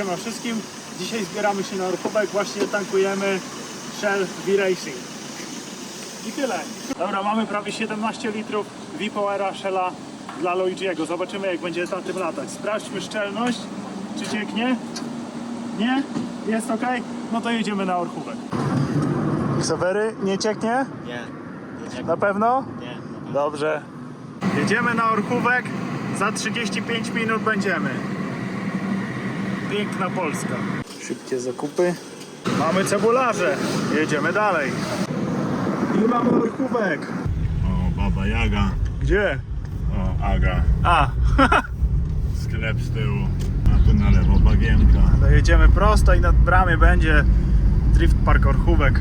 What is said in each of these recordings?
siema wszystkim. Dzisiaj zbieramy się na Orkówek, właśnie tankujemy Shell V-Racing. I tyle. Dobra, mamy prawie 17 litrów V-Powera Shella dla Luigi'ego. Zobaczymy jak będzie na tym latać. Sprawdźmy szczelność, czy cieknie. Nie? Jest ok? No to jedziemy na Orkówek. Ksawery, nie cieknie? Nie, nie, Na pewno? nie. Dobrze. Jedziemy na Orchówek. Za 35 minut będziemy. Piękna Polska. Szybkie zakupy. Mamy cebularze. Jedziemy dalej. I mamy Orchówek. O, Baba Jaga. Gdzie? O, Aga. A, Sklep z tyłu. A tu na lewo bagienka. to jedziemy prosto i na bramie będzie Drift Park Orchówek.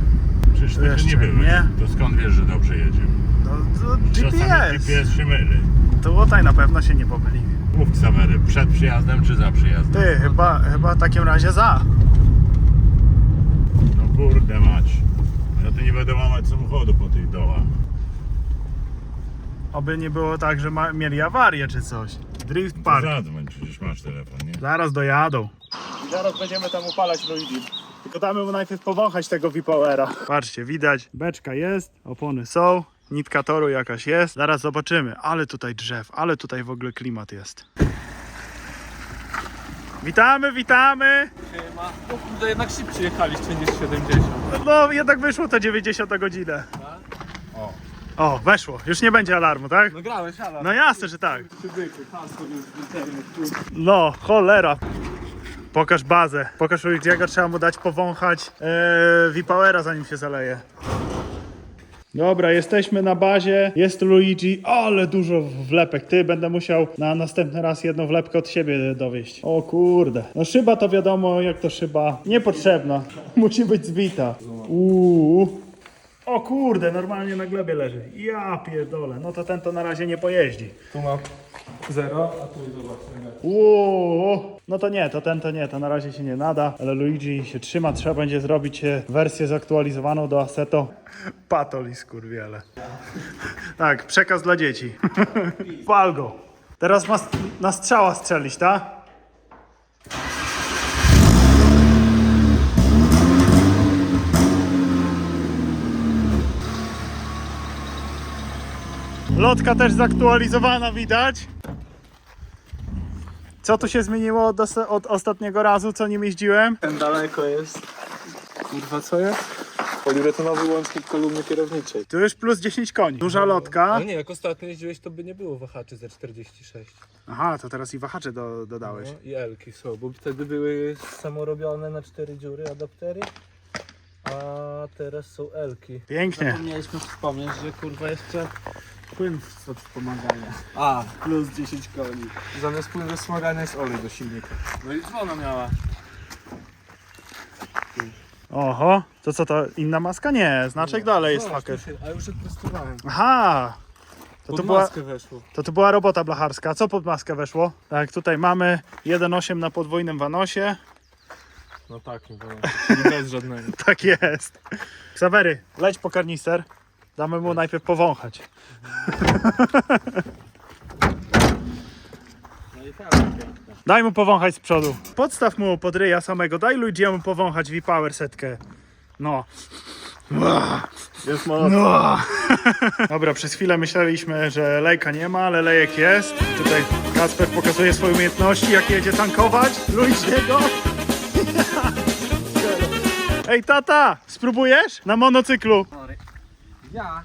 Przecież ty Jeszcze nie byłeś. nie. To skąd wiesz, że dobrze jedzie? No, to Czasami GPS. GPS się myli. To tutaj na pewno się nie pomyli. Mów Ksawery, przed przyjazdem czy za przyjazdem? Ty, chyba, chyba w takim razie za. No kurde mać. Ja tu nie będę łamać samochodu po tych dołach. Oby nie było tak, że ma, mieli awarię czy coś. Drift Park. Zadzwoń, przecież masz telefon, nie? Zaraz dojadą. I zaraz będziemy tam upalać Luigi. Tylko damy mu najpierw powąchać tego Vipowera. Patrzcie, widać, beczka jest, opony są, nitka toru jakaś jest. Zaraz zobaczymy, ale tutaj drzew, ale tutaj w ogóle klimat jest. Witamy, witamy! Siema. O kurde, jednak szybciej jechaliście niż 70. No, jednak wyszło to 90 godzinę. O. O, weszło. Już nie będzie alarmu, tak? No grałeś, ale... No jasne, że tak. Przybyku. No, cholera. Pokaż bazę. Pokaż Luigi'ego, trzeba mu dać powąchać ee, V-Powera zanim się zaleje. Dobra, jesteśmy na bazie, jest Luigi, ale dużo wlepek. Ty, będę musiał na następny raz jedną wlepkę od siebie dowieść. O kurde. No szyba to wiadomo, jak to szyba. Niepotrzebna. Musi być zbita. Uuu. O kurde, normalnie na glebie leży. Ja pierdolę. No to ten to na razie nie pojeździ. Tu mam 0, a tu zobaczymy. Uuu, no to nie, to ten to nie, to na razie się nie nada, ale Luigi się trzyma, trzeba będzie zrobić e, wersję zaktualizowaną do Assetto. Patoli skurwiele. Tak, przekaz dla dzieci. Pal go. Teraz ma st- na strzała strzelić, tak? Lotka też zaktualizowana widać. Co tu się zmieniło od, od ostatniego razu, co nim jeździłem? Ten daleko jest. Kurwa, co jest? Poliuretanowy łącznik kolumny kierowniczej. Tu już plus 10 koni. Duża lotka. No nie, jak ostatnio jeździłeś, to by nie było wahaczy ze 46. Aha, to teraz i wahacze do, dodałeś. No, I Elki są, bo wtedy były samorobione na cztery dziury adaptery. A teraz są Elki. Pięknie. Zapomnieliśmy wspomnieć, że kurwa jeszcze płyn od wspomagania. A, plus 10 koni. Zamiast płynu wspomagania jest olej do silnika. No i dzwona miała. Oho, to co to? Inna maska? Nie, znaczek dalej jest Zobacz, haker. tu się- A już odprostowałem. Aha! To, Pod to, była, maskę weszło. to to była robota blacharska. Co pod maskę weszło? Tak, tutaj mamy 1.8 na podwójnym wanosie. No tak, nie. Czyli bez żadnego. Tak jest. Ksawery, leć po karnister. Damy mu najpierw powąchać. No i fajnie piękne. Daj mu powąchać z przodu. Podstaw mu pod ryja samego. Daj Luigi'emu powąchać V-Power setkę. No. Jest moc. no. Dobra, przez chwilę myśleliśmy, że lejka nie ma, ale lejek jest. Tutaj Kasper pokazuje swoje umiejętności, jak jedzie tankować. Luigi'ego. Ej, tata, spróbujesz? Na monocyklu. Ja?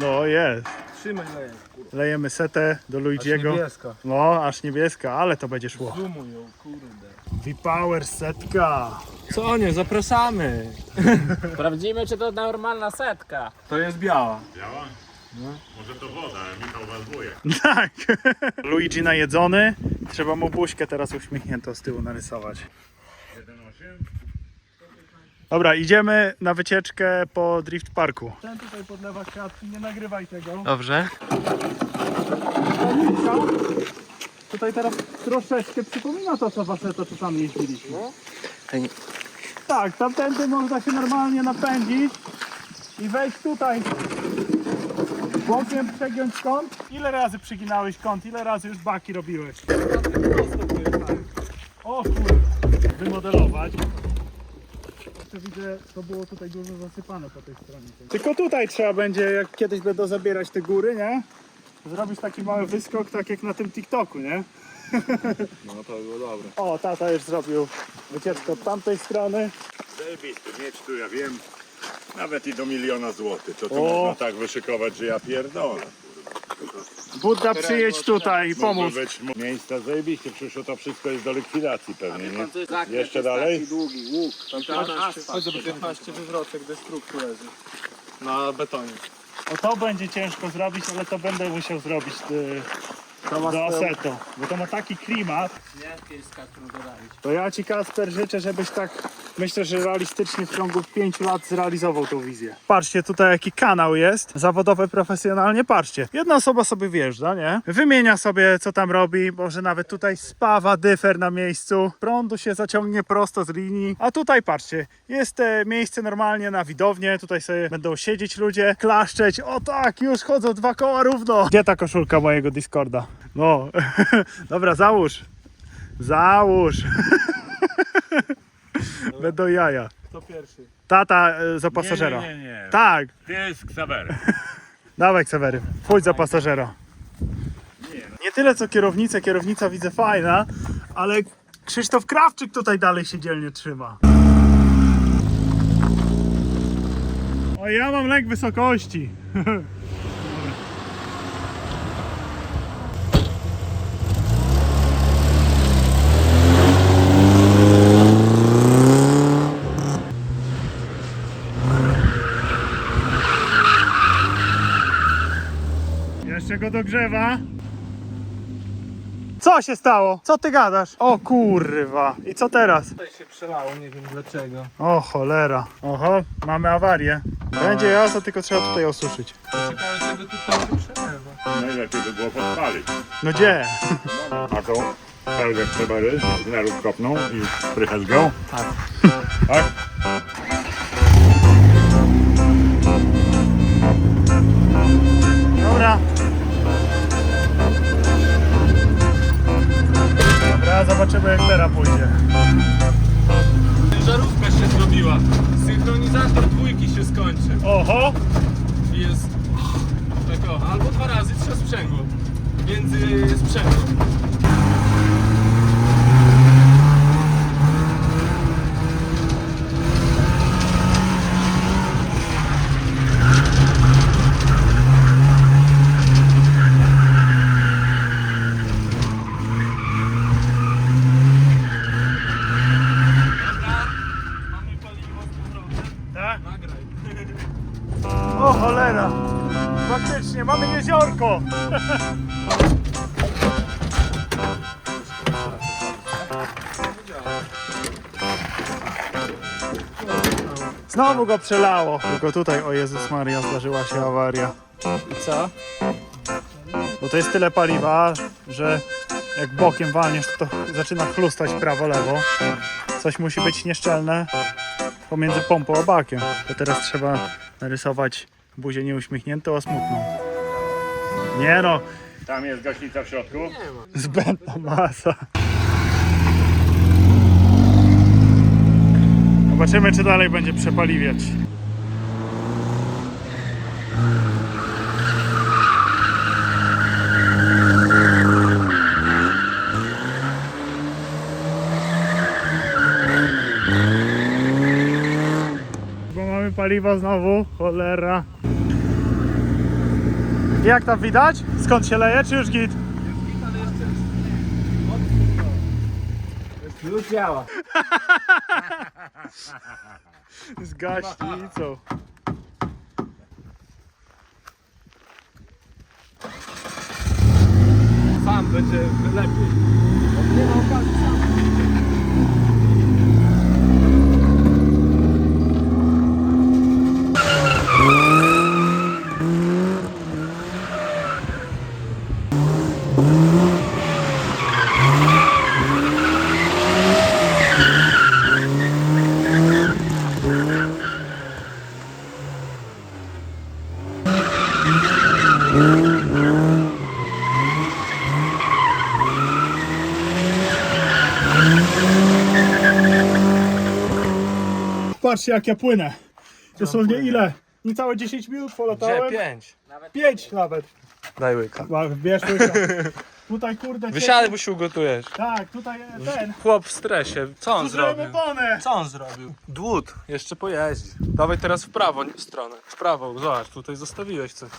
No jest. Trzymaj lejek. Lejemy setę do Luigi'ego. niebieska. No, aż niebieska, ale to będzie szło. Zoomuj ją, kurde. V-Power setka. Co nie, zapraszamy. Sprawdzimy, czy to normalna setka. To jest biała. Działa? Może to woda, Michał walbuje. Tak. Luigi najedzony. Trzeba mu buźkę teraz uśmiechniętą z tyłu narysować. 1.8? Dobra, idziemy na wycieczkę po Drift Parku. Ten tutaj podlewa kwiatki, nie nagrywaj tego. Dobrze. Tutaj teraz troszeczkę przypomina to, co wasze to, co tam jeździliśmy. Ej. Tak, tamtędy można się normalnie napędzić i wejść tutaj Bokiem przegiąć kąt? Ile razy przyginałeś kąt? Ile razy już baki robiłeś? O kurde, wymodelować. Jeszcze widzę, to było tutaj dużo zasypane po tej stronie. Tylko tutaj trzeba będzie, jak kiedyś będą zabierać te góry, nie? Zrobić taki mały wyskok, tak jak na tym TikToku, nie? No to było dobre. O, tata już zrobił wycieczkę od tamtej strony. Zajebisty mieć tu, ja wiem, nawet i do miliona złotych. To tu O. można tak wyszykować, że ja pierdolę. Budda przyjedź tutaj i pomóż. Być miejsca zajebiście, przecież to wszystko jest do likwidacji pewnie, nie? Jeszcze dalej? długi, łuk. Tam 15, chodź zobacz, 15 wywrotek destruktu leży. Na betonie. O to będzie ciężko zrobić, ale to będę musiał zrobić y, do Aseto. Bo to ma taki klimat. Którą dodalić. To ja ci Kasper życzę, żebyś tak myślę, że realistycznie w ciągu 5 lat zrealizował tą wizję. Patrzcie tutaj jaki kanał jest, zawodowy, profesjonalnie, patrzcie. Jedna osoba sobie wjeżdża, nie? Wymienia sobie co tam robi, może nawet tutaj spawa dyfer na miejscu, prądu się zaciągnie prosto z linii, a tutaj patrzcie, jest e, miejsce normalnie na widownię, tutaj sobie będą siedzieć ludzie, klaszczeć, o tak, już chodzą dwa koła równo. Gdzie ta koszulka mojego Discorda? No, dobra, załóż. Załóż. Będą jaja. Kto pierwszy? Tata e, za pasażera. Nie, nie, nie. nie. Tak, Ty jest Ksawery. dawaj Ksawery, pójdź za pasażera. Nie tyle co kierownica, kierownica widzę fajna, ale Krzysztof Krawczyk tutaj dalej się dzielnie trzyma. O, ja mam lęk wysokości. Jeszcze go dogrzewa. Co się stało? Co ty gadasz? O kurwa. I co teraz? Tutaj się przelało, nie wiem dlaczego. O cholera. Oho, mamy awarię. Będzie jazda, tylko trzeba tutaj osuszyć. Ciekawe, czego tutaj się przelewa. Najlepiej by było podpalić. No gdzie? A tą pełnię Ksawery z naród kopną i sprychę z go. Tak. Tak? Zobaczymy jak teraz pójdzie. Żarówka się zrobiła. Synchronizator dwójki się skończy. Oho! Jest tak o, albo dwa razy trzeba sprzęgło. Między sprzęgło. Znowu go przelało. Tylko tutaj, o Jezus Maria, zdarzyła się awaria. I co? Bo to jest tyle paliwa, że jak bokiem walniesz, to zaczyna chlustać prawo-lewo. Coś musi być nieszczelne pomiędzy pompą a bakiem. To teraz trzeba narysować buzię nieuśmiechniętą, a smutną. Nie no, Tam jest gaśnica w środku. zbędna masa. Zobaczymy, czy dalej będzie przepaliwiać. Bo mamy paliwa znowu, cholera. Jak tam widać? Skąd się leje, czy już git? Już działa. Z gaśnicą. Sam będzie lepiej. Nie ma okazji sam. Patrzcie jak ja płynę. To są Dosłownie ile? Niecałe 10 minut polatałem. Gdzie? Pięć. 5 nawet. Daj łyka. Bierz łyka. Tutaj kurde. Wysiadaj, bo się ugotujesz. Tak, tutaj ten. Chłop w stresie. Co on zrobił? bonę. Co on zrobił? Dłut. Jeszcze pojeździ. Dawaj teraz w prawo w stronę. W prawo, zobacz, tutaj zostawiłeś coś.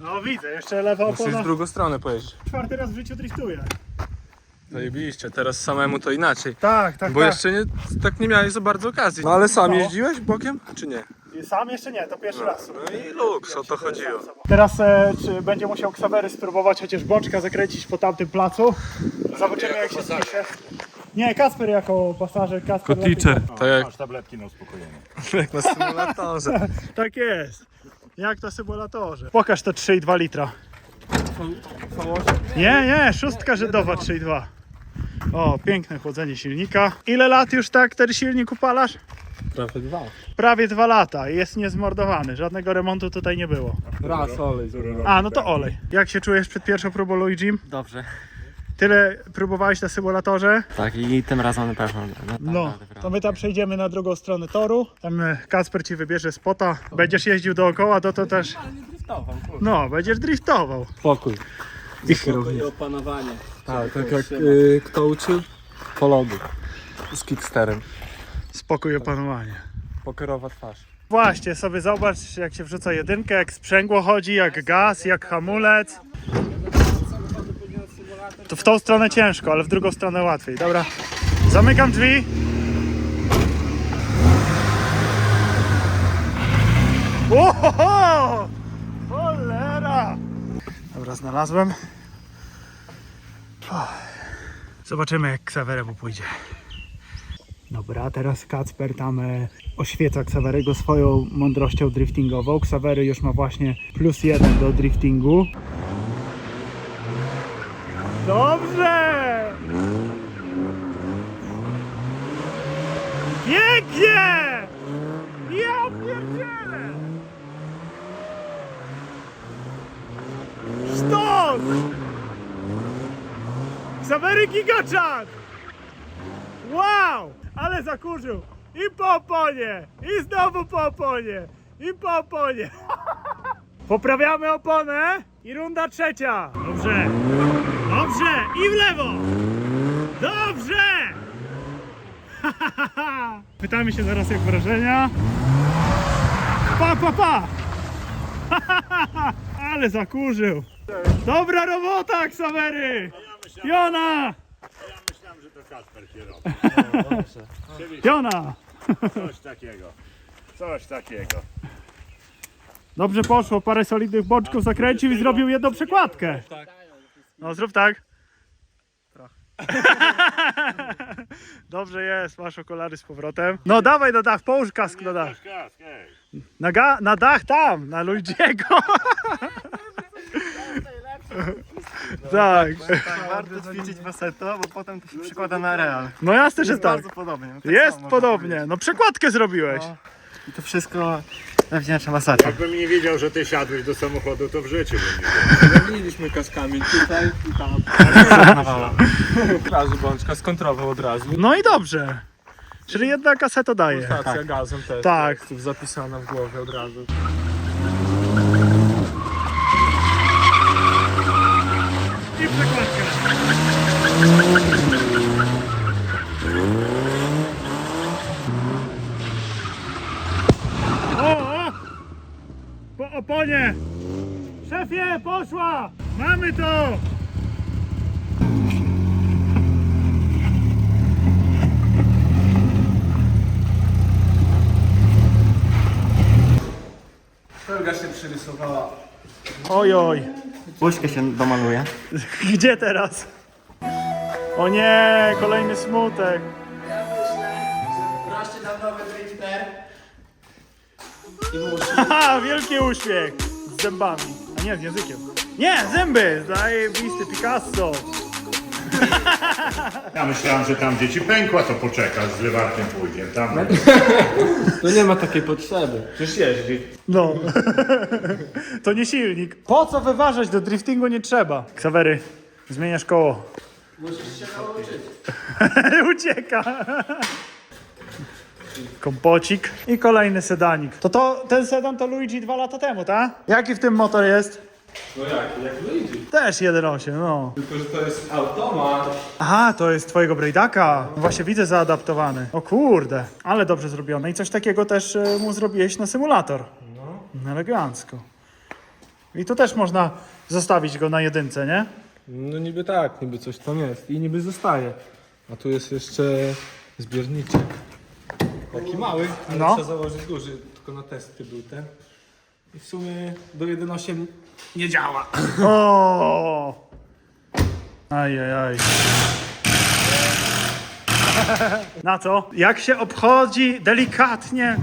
No widzę, jeszcze lewa Musisz opona. w drugą stronę pojeździć. Czwarty raz w życiu driftuję. Zajebiście, teraz samemu to inaczej. Tak, tak, Bo tak. jeszcze nie, tak nie miałeś za bardzo okazji. No ale sam No. jeździłeś bokiem, czy nie? Sam jeszcze nie, to pierwszy raz. No i luks, o to chodziło. Teraz e, czy będzie musiał Ksawery spróbować chociaż boczka zakręcić po tamtym placu. Zobaczymy jak się spisze. Nie, Kasper jako pasażer, Kasper lepiej- To jak, Masz tabletki na uspokojenie. jak na symulatorze. Tak jest. Jak to symulatorze. Pokaż to 3,2 litra. Nie, nie, szóstka żydowa 3,2. O, piękne chłodzenie silnika. Ile lat już tak ten silnik upalasz? Prawie dwa. Prawie dwa lata i jest niezmordowany. Żadnego remontu tutaj nie było. Raz olej. A, no to olej. Jak się czujesz przed pierwszą próbą Luigi? Dobrze. Tyle próbowałeś na symulatorze? Tak, i tym razem na pewno. No, to my tam przejdziemy na drugą stronę toru. Tam e, Kasper ci wybierze spota. Będziesz jeździł dookoła, to to też. No, będziesz driftował. Spokój. I I opanowanie. Tak, tak jak y, kto uczył? Po lodu. Z kicksterem. Spokój i opanowanie. Pokerowa twarz. Właśnie, sobie zobacz jak się wrzuca jedynkę, jak sprzęgło chodzi, jak gaz, jak hamulec. To w tą stronę ciężko, ale w drugą stronę łatwiej. Dobra, zamykam drzwi. Ohoho! Cholera! Dobra, znalazłem. Zobaczymy jak Ksaweremu pójdzie. Dobra, teraz Kacper tam e, oświeca Ksawerego swoją mądrością driftingową. Ksawery już ma właśnie plus jeden do driftingu. Dobrze! Pięknie! Ja pierdzielę! Sztos! Ksawery gigaczat! Wow! Ale zakurzył! I po oponie! I znowu po oponie! I po oponie! Poprawiamy oponę i runda trzecia! Dobrze! Dobrze! I w lewo! Dobrze! Pytamy się zaraz jak wrażenia. Pa, pa, pa! Ale zakurzył! Dobra robota, Ksawery! Jona! Ja myślałem, że to Kasper kierował. Jona! Coś takiego. Coś takiego. Dobrze poszło, parę solidnych boczków zakręcił i zrobił jedną przekładkę. No zrób tak. Dobrze jest, masz okulary z powrotem. No dawaj na dach, połóż kask na dach. Kask, ej. Na, ga- na dach tam, na Luigiego. tak. Warto ćwiczyć faseto, bo potem to się przykłada na real. No jasne, że tak. Bardzo podobnie. no tak Jest samo podobnie. No przekładkę zrobiłeś. No. I to wszystko zawdzięcza masacza. Jakbym nie wiedział, że ty siadłeś do samochodu, to w życiu bym nie Mieliśmy kaskami tutaj i tam. Od razu bączka skontrował od razu. No i dobrze. Czyli jedna kaseta daje. Stacja gazem też. Tak. Jest zapisana w głowie od razu. I przekładka. O, o! Po oponie! Szefie, poszła! Mamy to! Felga się przyrysowała. Oj, oj. Łuśkę się domaluje. Gdzie teraz? O nie, kolejny smutek. Haha, wielki uśmiech z zębami. A nie, z językiem. Nie, zęby! Zajebisty Picasso. Ja myślałem, że tam gdzie ci pękła, to poczekasz, z lewarkiem pójdzie. Tam To nie ma takiej potrzeby. Przecież jeździ. No. to nie silnik. Po co wyważać? Do driftingu nie trzeba. Ksawery, zmieniasz koło. Musisz się nauczyć. Ucieka. Kompocik i kolejny sedanik. To, to ten sedan to Luigi dwa lata temu, tak? Jaki w tym motor jest? No jak, jak Luigi. Też 1.8, no. Tylko, że to jest automat. Aha, to jest twojego Braidaka. Właśnie widzę zaadaptowany. O kurde, ale dobrze zrobione. I coś takiego też e, mu zrobiłeś na symulator. No. Elegancko. I tu też można zostawić go na jedynce, nie? No niby tak, niby coś tam jest i niby zostaje. A tu jest jeszcze zbiorniczek. Taki mały, ale No. trzeba założyć duży, tylko na testy był ten. I w sumie do 1.8 nie działa. O! Ajajaj. Na co? Jak się obchodzi delikatnie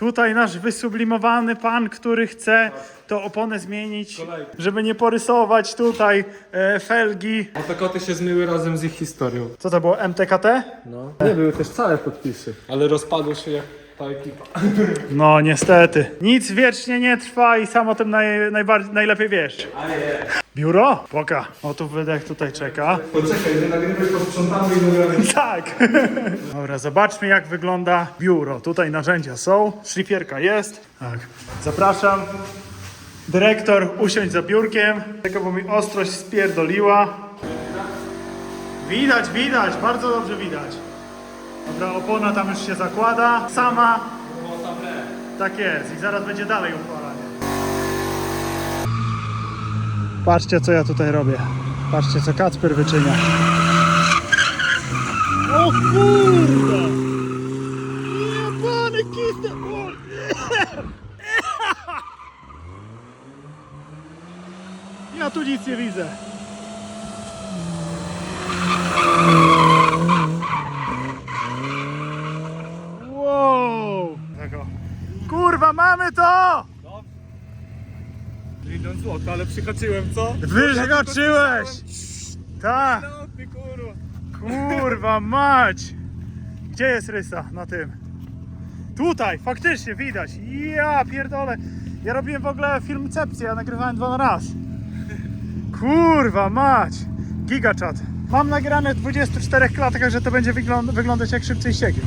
tutaj nasz wysublimowany pan, który chce to oponę zmienić, Kolejny. żeby nie porysować tutaj e, felgi. A te koty się zmyły razem z ich historią. Co to było? MTKT? No. Nie, były też całe podpisy. Ale rozpadło się jak ta ekipa. No niestety. Nic wiecznie nie trwa i sam o tym naj, najbardziej, najlepiej wiesz. Biuro? Poka. O tu wydech tutaj czeka. Poczekaj, nie nagrywaj, posprzątamy i nagramy. Tak. Dobra, zobaczmy jak wygląda biuro. Tutaj narzędzia są, szlifierka jest. Tak. Zapraszam. Dyrektor, usiądź za biurkiem. Tego, bo mi ostrość spierdoliła. Widać, widać, bardzo dobrze widać. Dobra, opona tam już się zakłada. Sama. Tak jest i zaraz będzie dalej upalanie. Patrzcie co ja tutaj robię. Patrzcie co Kacper wyczynia. O kurde! Jebany kisty! O! Ja tu nic nie widzę. Wow! Tego. Kurwa, mamy to! Milion przyhaczyłem, co? Wyskoczyłeś! Tak! No ty kurwa. Kurwa mać! Gdzie jest rysa na tym? Tutaj, faktycznie widać. Ja pierdolę. Ja robiłem w ogóle filmcepcję, ja nagrywałem dwa na raz. Kurwa mać! Gigachat. Mam nagrane w 24 klatkach, że to będzie wygląd- wyglądać jak szybciej ścieki.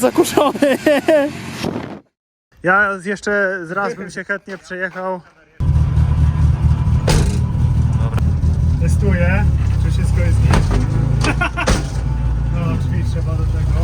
Zakuszony! Ja jeszcze z raz bym się chętnie przejechał. Testuję, czy wszystko jest git. No, drzwi trzeba do tego.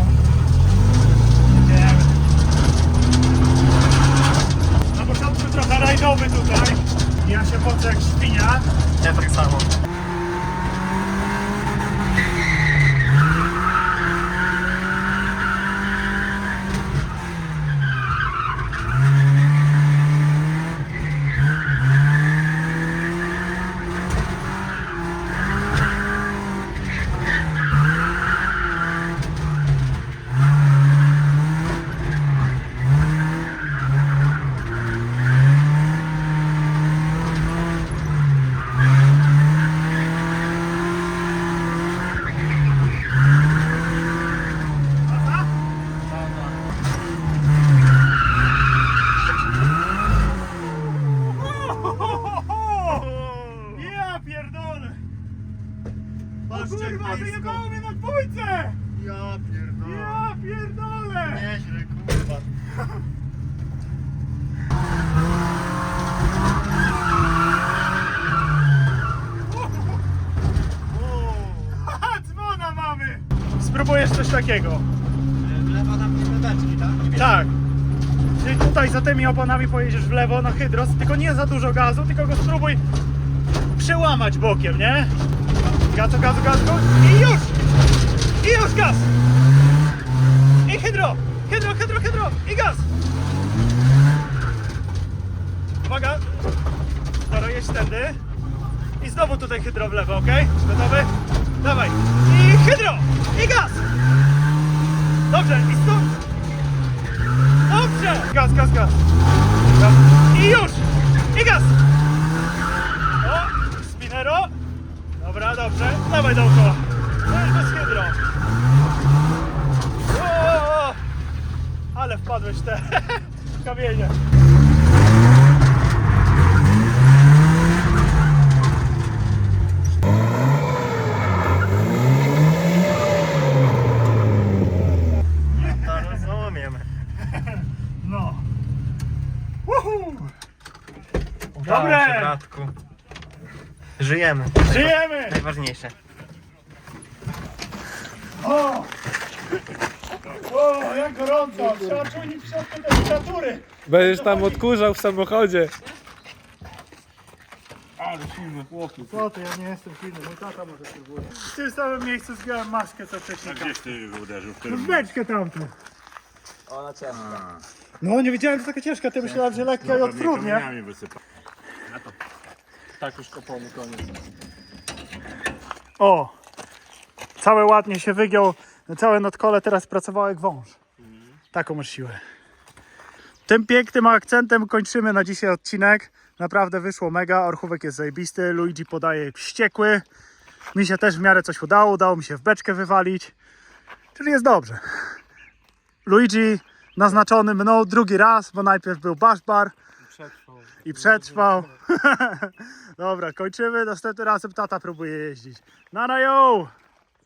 Takiego. Lewa tam nie beczki, tak? Tak. Czyli tutaj za tymi oponami pojedziesz w lewo na hydros, tylko nie za dużo gazu, tylko go spróbuj przełamać bokiem, nie? Gazu, gazu, gazu i już! I już gaz! I hydro! Hydro, hydro, hydro! I gaz! Uwaga! Dobra, jedź tędy. I znowu tutaj hydro w lewo, ok? Gotowy? Dawaj! I hydro! I gaz! Dobrze, i stop! Dobrze! Gaz, gaz, gaz. gaz. I już! I gaz! O, spinero. Dobra, dobrze. Dawaj dookoła. To jest bez hydro. O, ale wpadłeś te kamienie. Udało Dobre. się, bratku. Żyjemy. Żyjemy! Najważniejsze. O! O, jak gorąco! Trzeba czujnik w środku temperatury. Będziesz tam odkurzał w samochodzie. Ale silny chłopiec. Co ty, ja nie jestem silny, mój tata może spróbuje. W tym samym miejscu zbierałem maskę co A wcześniej. gdzieś ty uderzył? W No beczkę tamtą. Ona ciężka. No nie wiedziałem, że taka ciężka, ty myślałem, że lekka i Pewnie odtrudnie. Tak już kopony koniec. O! Całe ładnie się wygiął, całe nadkole teraz pracowało jak wąż. Taką masz siłę. Tym pięknym akcentem kończymy na dzisiaj odcinek. Naprawdę wyszło mega, orchówek jest zajebisty, Luigi podaje wściekły. Mi się też w miarę coś udało, udało mi się w beczkę wywalić. Czyli jest dobrze. Luigi naznaczony mną drugi raz, bo najpierw był baszbar Przetrwał. I przetrwał. Dobra, kończymy. Następnym razem tata próbuje jeździć. Na rajo!